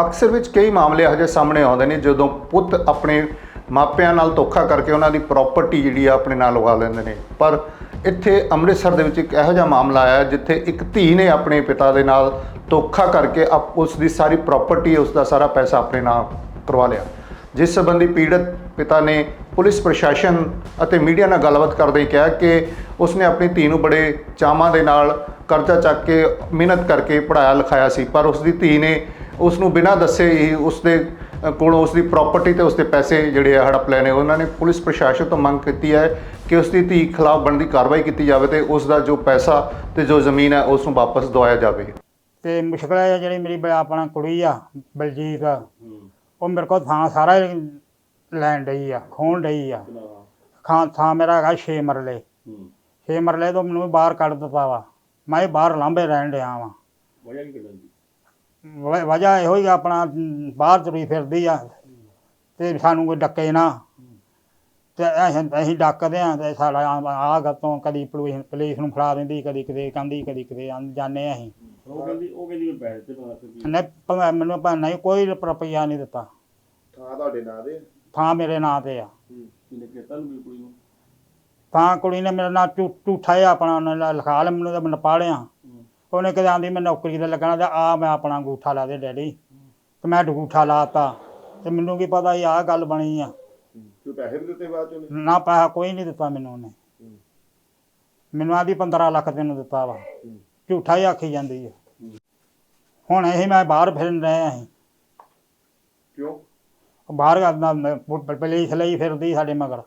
ਅਕਸਰ ਵਿੱਚ ਕਈ ਮਾਮਲੇ ਇਹੋ ਜਿਹੇ ਸਾਹਮਣੇ ਆਉਂਦੇ ਨੇ ਜਦੋਂ ਪੁੱਤ ਆਪਣੇ ਮਾਪਿਆਂ ਨਾਲ ਧੋਖਾ ਕਰਕੇ ਉਹਨਾਂ ਦੀ ਪ੍ਰਾਪਰਟੀ ਜਿਹੜੀ ਆ ਆਪਣੇ ਨਾਲ ਲਗਾ ਲੈਂਦੇ ਨੇ। ਪਰ ਇੱਥੇ ਅੰਮ੍ਰਿਤਸਰ ਦੇ ਵਿੱਚ ਇੱਕ ਇਹੋ ਜਿਹਾ ਮਾਮਲਾ ਆਇਆ ਜਿੱਥੇ ਇੱਕ ਧੀ ਨੇ ਆਪਣੇ ਪਿਤਾ ਦੇ ਨਾਲ ਧੋਖਾ ਕਰਕੇ ਆਪ- ਉਸ ਦੀ ਸਾਰੀ ਪ੍ਰਾਪਰਟੀ ਉਸ ਦਾ ਸਾਰਾ ਪੈਸਾ ਆਪਣੇ ਨਾਮ ਕਰਵਾ ਲਿਆ। ਜਿਸ ਸੰਬੰਧੀ ਪੀੜਤ ਪਿਤਾ ਨੇ ਪੁਲਿਸ ਪ੍ਰਸ਼ਾਸਨ ਅਤੇ ਮੀਡੀਆ ਨਾਲ ਗੱਲਬਾਤ ਕਰਦੇ ਹੀ ਕਿਹਾ ਕਿ ਉਸਨੇ ਆਪਣੀ ਧੀ ਨੂੰ ਬੜੇ ਚਾਵਾਂ ਦੇ ਨਾਲ ਕਰਜ਼ਾ ਚੱਕ ਕੇ ਮਿਹਨਤ ਕਰਕੇ ਪੜਾਇਆ ਲਿਖਾਇਆ ਸੀ, ਪਰ ਉਸ ਦੀ ਧੀ ਨੇ ਉਸ ਨੂੰ ਬਿਨਾਂ ਦੱਸੇ ਹੀ ਉਸ ਦੇ ਕੋਲੋਂ ਉਸ ਦੀ ਪ੍ਰਾਪਰਟੀ ਤੇ ਉਸ ਦੇ ਪੈਸੇ ਜਿਹੜੇ ਆ ਹੜਪ ਨੇ ਉਹਨਾਂ ਨੇ ਪੁਲਿਸ ਪ੍ਰਸ਼ਾਸਨ ਤੋਂ ਮੰਗ ਕੀਤੀ ਹੈ ਕਿ ਉਸ ਦੀ ਧੀ ਖਿਲਾਫ ਬਣਦੀ ਕਾਰਵਾਈ ਕੀਤੀ ਜਾਵੇ ਤੇ ਉਸ ਦਾ ਜੋ ਪੈਸਾ ਤੇ ਜੋ ਜ਼ਮੀਨ ਹੈ ਉਸ ਨੂੰ ਵਾਪਸ ਦਵਾਇਆ ਜਾਵੇ। ਤੇ ਮੁਸ਼ਕਲ ਹੈ ਜਿਹੜੀ ਮੇਰੀ ਆਪਣਾ ਕੁੜੀ ਆ ਬਲਜੀਤ ਉਹ ਮੇਰੇ ਕੋਲ ਥਾਂ ਸਾਰਾ ਹੀ ਲੈਣ ਡਈ ਆ ਖੋਣ ਡਈ ਆ। ਖਾਂ ਥਾਂ ਮੇਰਾ ਹੈਗਾ 6 ਮਰਲੇ। 6 ਮਰਲੇ ਤੋਂ ਮੈਨੂੰ ਬਾਹਰ ਕੱਢ ਦਿੱਤਾ ਵਾ। ਮੈਂ ਬਾਹਰ ਲਾਂਬੇ ਰਹਿਣ ਡਿਆ ਵਾਂ। ਵ- ਵਜ੍ਹਾ ਇਹੋ ਹੀ ਆ ਆਪਣਾ ਬਾਹਰ ਤੁਰੀ ਫਿਰਦੀ ਆ ਤੇ ਸਾਨੂੰ ਕੋਈ ਡੱਕੇ ਨਾ। ਤੇ ਅਸੀਂ ਅਸੀਂ ਡੱਕਦੇ ਆ ਤੇ ਸਾਡਾ ਆ ਗੱਤੋਂ ਕਦੀ ਪੁਲਿਸ ਪੁਲਿਸ ਨੂੰ ਫੜਾ ਦਿੰਦੀ ਕਦੀ ਕਿਤੇ ਕਹਿੰਦੀ ਕਦੀ ਕਿਤੇ ਆ ਅਸੀਂ। ਉਹ ਕਹਿੰਦੀ ਉਹ ਕਹਿੰਦੀ ਮੈਂ ਪੈਸੇ ਤੇ ਪਤਾ ਕੀ ਨਹੀਂ ਭਾਵੇਂ ਮੈਨੂੰ ਭਾਵੇਂ ਨਹੀਂ ਕੋਈ ਰੁਪਈਆ ਨਹੀਂ ਦਿੱਤਾ। ਥਾਂ ਤੁਹਾਡੇ ਨਾਂ ਦੇ ਥਾਂ ਮੇਰੇ ਨਾਂ ਤੇ ਆ। ਕਿਨੇ ਕੀਤਾ ਨੂੰ ਕੁੜੀ ਨੂੰ? ਤਾਂ ਕੁੜੀ ਨੇ ਮੇਰਾ ਨਾਂ ਝੂ- ਝੂਠਾ ਹੀ ਆਪਣਾ ਉਹਨੇ ਲ- ਲਿਖਾ ਲਿਆ ਮੈਨੂੰ ਤਾਂ ਮੈਂ ਪਾਲਿਆ ਉਹਨੇ ਕਦੇ ਆਂਦੀ ਮੈਂ ਨੌਕਰੀ ਤੇ ਲੱਗਣਾ ਤੇ ਆ ਮੈਂ ਆਪਣਾ ਅੰਗੂਠਾ ਲਾ ਦੇ ਡੈਡੀ ਤੇ ਮੈਂ ਅੰਗੂਠਾ ਲਾਤਾ ਤੇ ਮੈਨੂੰ ਕੀ ਪਤਾ ਸੀ ਆਹ ਗੱਲ ਬਣੀ ਆ। ਕੋਈ ਪੈਸੇ ਵੀ ਦਿੱਤੇ ਬਾਅਦ ਚੋਂ? ਨਾ ਪੈਸਾ ਕੋਈ ਨਹੀਂ ਦਿੱਤਾ ਮੈਨੂੰ ਉਹਨੇ। ਮੈਨੂੰ ਆਦੀ 15 ਲੱਖ ਤੈਨੂੰ ਦਿੱਤਾ ਵਾ। ਝੂਠਾ ਹੀ ਆਖੀ ਜਾਂਦੀ ਹੈ। ਹੁਣ ਇਹ ਮੈਂ ਬਾਹਰ ਫਿਰਨ ਰਹੇ ਅਸੀਂ ਕਿਉਂ? ਬਾਹਰ ਕਰਦਾ ਪੁਲਿਸ ਲਈ ਫਿਰਦੀ ਸਾਡੇ ਮਗਰ।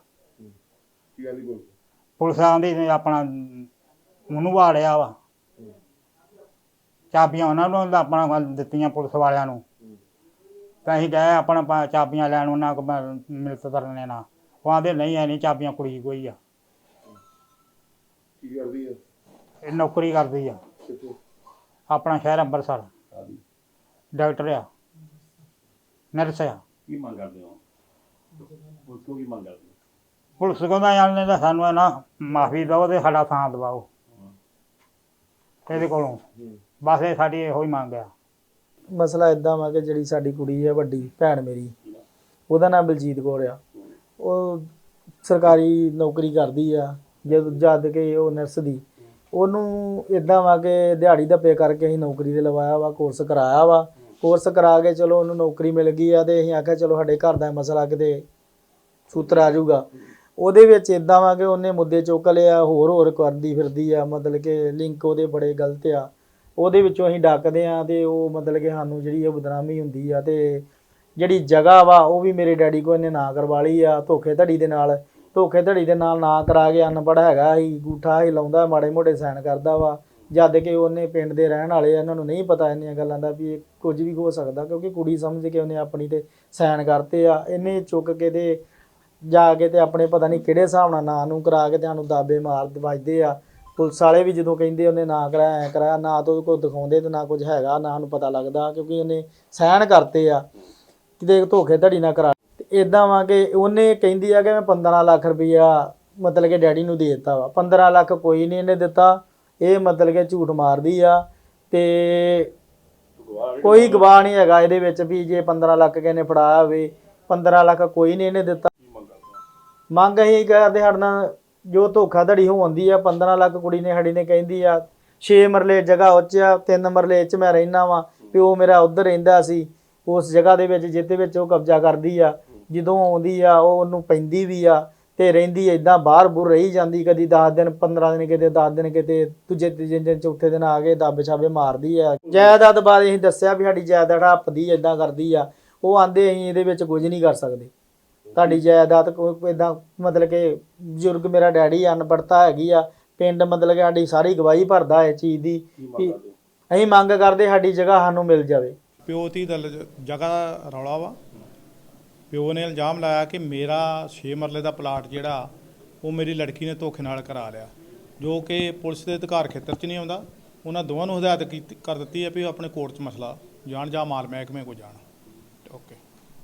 ਕੀ ਗੱਲ ਬੋਲ ਪੁਲਿਸ? ਆਂਦੀ ਆਪਣਾ ਉਹਨੂੰ ਵਾੜਿਆ ਵਾ। ਚਾਬੀਆਂ ਉਹਨਾਂ ਨੂੰ ਆਪਣਾ ਵੱਲ ਦਿੱਤੀਆਂ ਪੁਲਿਸ ਵਾਲਿਆਂ ਨੂੰ। ਤਾਂ ਅਸੀਂ ਗਏ ਆਪਣਾ ਪਾ- ਚਾਬੀਆਂ ਲੈਣ ਉਹਨਾਂ ਕੋਲ ਮਿਲਤ ਕਰਨੇ ਨਾਲ ਉਹ ਆਂਦੇ ਨਹੀਂ ਐ ਨਹੀਂ ਚਾਬੀਆਂ ਕੁੜੀ ਕੋਈ ਆ। ਕੀ ਕਰਦੀ ਇਹ ਨੌਕਰੀ ਕਰਦੀ ਆ। ਕਿੱਥੇ? ਆਪਣਾ ਸ਼ਹਿਰ ਅੰਮ੍ਰਿਤਸਰ ਆਦੀ ਡਾਕਟਰ ਆ। ਨਰਸ ਆ। ਕੀ ਮੰਗ ਕਰਦੇ ਹੋ? ਉਸ ਕੀ ਮੰਗ ਕਰਦੇ ਹੋ? ਪੁਲਿਸ ਕਹਿੰਦਾ ਜਾਂਦੇ ਤਾਂ ਸਾਨੂੰ ਇਹ ਨਾ ਮਾਫੀ ਦਿਓ ਤੇ ਸਾਡਾ ਥਾਂ ਦਵਾਓ। ਇਹਦੇ ਕੋਲੋਂ। ਬਸ ਇਹ ਸਾਡੀ ਇਹੋ ਹੀ ਮੰਗ ਆ। ਮਸਲਾ ਇਦਾਂ ਵਾ ਕਿ ਜਿਹੜੀ ਸਾਡੀ ਕੁੜੀ ਹੈ, ਵੱਡੀ ਭੈਣ ਮੇਰੀ, ਉਹਦਾ ਨਾਮ ਬਲਜੀਤ ਕੌਰ ਆ। ਉਹ ਸਰਕਾਰੀ ਨੌਕਰੀ ਕਰਦੀ ਆ, ਜਦ ਜਦ ਕਿ ਉਹ ਨਰਸ ਦੀ। ਉਹਨੂੰ ਇਦਾਂ ਵਾ ਕਿ ਦਿਹਾੜੀ ਧੱਪੇ ਕਰਕੇ ਅਸੀਂ ਨੌਕਰੀ ਤੇ ਲਵਾਇਆ ਵਾ ਕੋਰਸ ਕਰਾਇਆ ਵਾ। ਕੋਰਸ ਕਰਾ ਕੇ ਚਲੋ ਉਹਨੂੰ ਨੌਕਰੀ ਮਿਲ ਗਈ ਆ ਤੇ ਅਸੀਂ ਆਖਿਆ ਚਲੋ ਸਾਡੇ ਘਰ ਦਾ ਮਸਲਾ ਕਿਤੇ ਸੂਤਰ ਆ ਜਾਊਗਾ। ਉਹਦੇ ਵਿੱਚ ਇਦਾਂ ਵਾ ਕਿ ਉਹਨੇ ਮੁੱਦੇ ਚੁੱਕ ਲਿਆ ਹੋਰ ਹੋਰ ਕਰਦੀ ਫਿਰਦੀ ਆ, ਮਤਲਬ ਕਿ ਲਿੰਕ ਉਹਦੇ ਬੜੇ ਗਲਤ ਆ। ਉਹਦੇ ਵਿੱਚੋਂ ਅਸੀਂ ਡੱਕਦੇ ਆ ਤੇ ਉਹ ਮਤਲਬ ਕਿ ਸਾਨੂੰ ਜਿਹੜੀ ਉਹ ਬਦਨਾਮੀ ਹੁੰਦੀ ਆ ਤੇ ਜਿਹੜੀ ਜਗ੍ਹਾ ਵਾ ਉਹ ਵੀ ਮੇਰੇ ਡੈਡੀ ਕੋਲ ਇਹਨੇ ਨਾ ਕਰਵਾ ਲਈ ਆ, ਧੋਖੇ ਧੜੀ ਦੇ ਨਾਲ। ਧੋਖੇ ਧੜੀ ਦੇ ਨਾਲ ਨਾ ਕਰਾ ਕੇ ਅਨਪੜ੍ਹ ਹੈਗਾ ਹੀ ਗੂਠਾ ਹੀ ਲਾਉਂਦਾ, ਮਾੜੇ ਮੋਟੇ ਸਾਈਨ ਕਰਦਾ ਵਾ। ਜਦ ਕਿ ਉਹਨੇ ਪਿੰਡ ਦੇ ਰਹਿਣ ਵਾਲੇ ਆ, ਇਹਨਾਂ ਨੂੰ ਨਹੀਂ ਪਤਾ ਇੰਨੀਆਂ ਗੱਲਾਂ ਦਾ ਵੀ ਇਹ ਕੁਝ ਵੀ ਹੋ ਸਕਦਾ, ਕਿਉਂਕਿ ਕੁੜੀ ਸਮਝ ਕੇ ਉਹਨੇ ਆਪਣੀ ਤੇ ਸਾਈਨ ਕਰਤੇ ਆ। ਇਹਨੇ ਚੁੱਕ ਕੇ ਤੇ ਜਾ ਕੇ ਤੇ ਆਪਣੇ ਪਤਾ ਨਹੀਂ ਕਿਹੜੇ ਹਿਸਾਬ ਨਾਲ ਨਾਂ ਨੂੰ ਕਰਾ ਕੇ ਤੇ ਸਾਨੂੰ ਦਾਬੇ ਮਾਰ ਵੱਜਦੇ ਆ। ਪੁਲਿਸ ਵਾਲੇ ਵੀ ਜਦੋਂ ਕਹਿੰਦੇ ਉਹਨੇ ਨਾ ਕਰਾਇਆ ਐਂ ਕਰਾਇਆ ਨਾ ਤਾਂ ਕੋਲ ਦਿਖਾਉਂਦੇ ਤੇ ਨਾ ਕੁਝ ਹੈਗਾ ਨਾ ਸਾਨੂੰ ਪਤਾ ਲੱਗਦਾ ਕਿਉਂਕਿ ਉਹਨੇ ਸਾਈਨ ਕਰਤੇ ਆ ਕਿਤੇ ਧੋਖੇ ਧੜੀ ਨਾ ਕਰਾ। ਤੇ ਇਦਾਂ ਵਾ ਕਿ ਉਹਨੇ ਕਹਿੰਦੀ ਆ ਕਿ ਮੈਂ 15 ਲੱਖ ਰੁਪਈਆ ਮਤਲਬ ਕਿ ਡੈਡੀ ਨੂੰ ਦੇ ਦਿੱਤਾ ਵਾ। 15 ਲੱਖ ਕੋਈ ਨਹੀਂ ਇਹਨੇ ਦਿੱਤਾ। ਇਹ ਮਤਲਬ ਕਿ ਝੂਠ ਮਾਰਦੀ ਆ ਤੇ ਕੋਈ ਗਵਾਹ ਨਹੀਂ ਹੈਗਾ ਇਹਦੇ ਵਿੱਚ ਵੀ ਜੇ 15 ਲੱਖ ਕਿਸੇ ਨੇ ਫੜਾਇਆ ਹੋਵੇ 15 ਲੱਖ ਕੋਈ ਨਹੀਂ ਇਹਨੇ ਦਿੱਤਾ। ਮੰਗ ਅਸੀਂ ਕਰਦੇ ਸਾਡੇ ਨਾਲ ਜੋ ਧੋਖਾਧੜੀ ਹੁੰਦੀ ਆ 15 ਲੱਖ ਕੁੜੀ ਨੇ ਸਾਡੀ ਨੇ ਕਹਿੰਦੀ ਆ 6 ਮਰਲੇ ਜਗ੍ਹਾ ਉੱਚ ਆ 3 ਮਰਲੇ ਚ ਮੈਂ ਰਹਿਣਾ ਵਾਂ ਪਿਓ ਮੇਰਾ ਉੱਧਰ ਰਹਿੰਦਾ ਸੀ, ਉਸ ਜਗ੍ਹਾ ਦੇ ਵਿੱਚ ਜਿਹਦੇ ਵਿੱਚ ਉਹ ਕਬਜ਼ਾ ਕਰਦੀ ਆ, ਜਦੋਂ ਆਉਂਦੀ ਆ, ਉਹ ਉਹਨੂੰ ਪੈਂਦੀ ਵੀ ਆ, ਤੇ ਰਹਿੰਦੀ ਏਦਾਂ ਬਾਹਰ ਬੁਰ ਰਹੀ ਜਾਂਦੀ, ਕਦੀ 10 ਦਿਨ 15 ਦਿਨ ਕਿਤੇ 10 ਦਿਨ ਕਿਤੇ, ਦੂਜੇ, ਤੀਜੇ ਦਿਨ, ਚੌਥੇ ਦਿਨ ਆ ਕੇ ਦੱਬ ਛਾਬੇ ਮਾਰਦੀ ਆ। ਜਾਇਦਾਦ ਬਾਰੇ ਅਸੀਂ ਦੱਸਿਆ ਵੀ ਸਾਡੀ ਜਾਇਦਾਦ ਹੱਪਦੀ ਏਦਾਂ ਕਰਦੀ ਆ, ਉਹ ਆਂਦੇ ਅਸੀਂ ਇਹਦੇ ਵਿੱਚ ਕੁਝ ਨਹੀਂ ਕਰ ਸਕਦੇ। ਤੁਹਾਡੀ ਜਾਇਦਾਦ ਕੋਈ ਇਦਾਂ ਮਤਲਬ ਕਿ ਬਜ਼ੁਰਗ ਮੇਰਾ ਡੈਡੀ ਅਨਪੜਤਾ ਹੈਗੀ ਆ ਪਿੰਡ ਮਤਲਬ ਕਿ ਸਾਡੀ ਸਾਰੀ ਗਵਾਹੀ ਭਰਦਾ ਹੈ ਚੀਜ਼ ਦੀ ਵੀ ਅਸੀਂ ਮੰਗ ਕਰਦੇ ਸਾਡੀ ਜਗ੍ਹਾ ਸਾਨੂੰ ਮਿਲ ਜਾਵੇ। ਪਿਓ ਦੀ ਦਲ ਜਗ੍ਹਾ ਦਾ ਰੌਲਾ ਵਾ। ਪਿਓ ਨੇ ਇਲਜ਼ਾਮ ਲਾਇਆ ਕਿ ਮੇਰਾ 6 ਮਰਲੇ ਦਾ ਪਲਾਟ ਜਿਹੜਾ ਉਹ ਮੇਰੀ ਲੜਕੀ ਨੇ ਧੋਖੇ ਨਾਲ ਕਰਾ ਲਿਆ। ਜੋ ਕਿ ਪੁਲਿਸ ਦੇ ਅਧਿਕਾਰ ਖੇਤਰ 'ਚ ਨਹੀਂ ਆਉਂਦਾ ਉਹਨਾਂ ਦੋਵਾਂ ਨੂੰ ਹਦਾਇਤ ਕੀਤੀ ਕਰ ਦਿੱਤੀ ਹੈ ਵੀ ਉਹ ਆਪਣੇ ਕੋਰਟ 'ਚ ਮਸਲਾ ਜਾਣ ਜਾਂ ਮਾਲ ਮਹਿਕਮੇ ਕੋ ਜਾਣ। ਓਕੇ।